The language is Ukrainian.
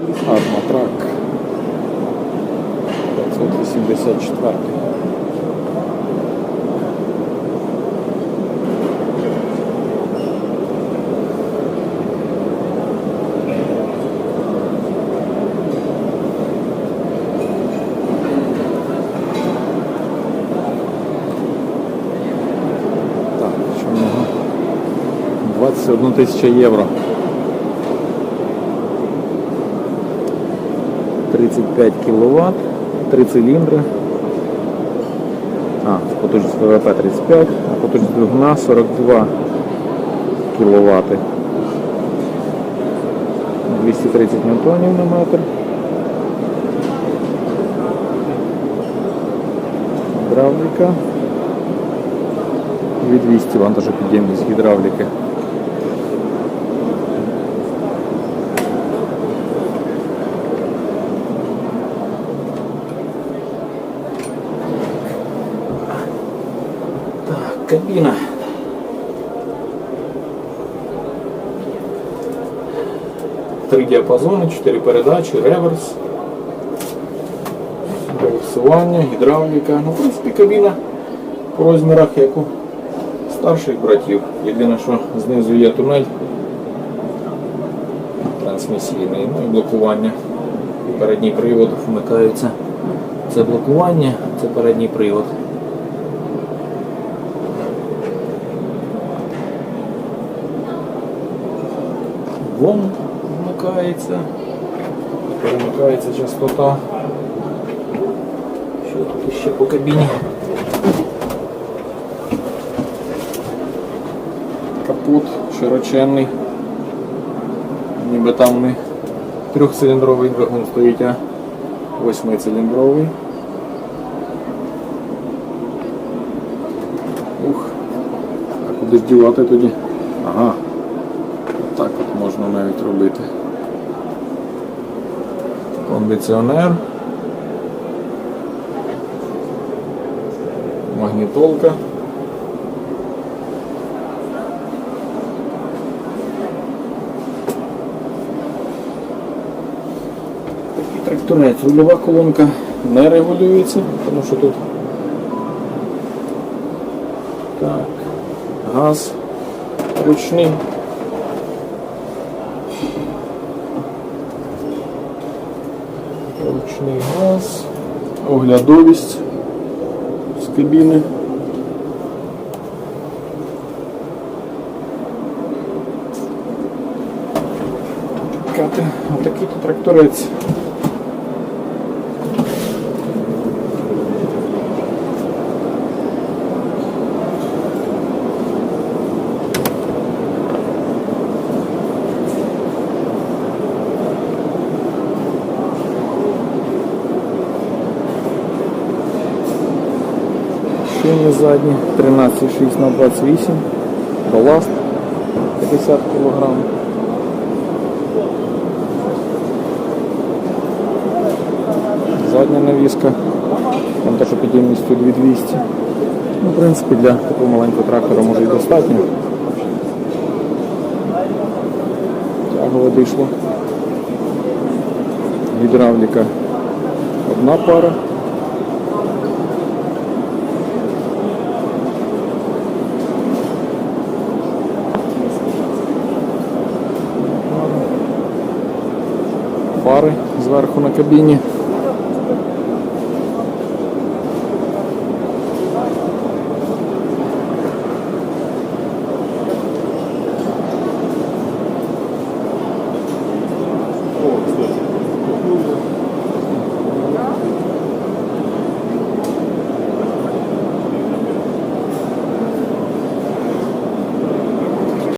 Арматрак 584. Так, чому? 21 тисяча євро. 35 кВт, 3 циліндри. А, потужність ВВП 35, а потужність двигуна 42 кВт. 230 ньютонів на метр. Гідравліка. 2200 вантажопідємність гідравліки. Кабіна. Три діапазони, чотири передачі, реверс, реверсування, гідравліка. Ну, в принципі, кабіна по розмірах, як у старших братів. Єдине, що знизу є тунель трансмісійний, ну і блокування. Передній привод вмикається. Це блокування, це передній привод. Вон вмикається, перемикається частота. Що тут ще по кабіні? Капот широченний. Ніби там не трьохциліндровий двигун стоїть, а восьмициліндровий. Ух, а куди ж дівати тоді? Ага. Можна навіть робити. Кондиціонер. Магнітолка. Такий тракторець. Рульова колонка не регулюється, тому що тут так, газ ручний. Ручний газ, оглядовість з кабіни. Отакий то тракторець. Шини задні 13,6 на 28, баласт 50 кг. Задня навіска, там теж підємністю 2200. Ну, в принципі, для такого маленького трактора може і достатньо. Тягове дишло. Гідравліка одна пара. Фари зверху на кабіні.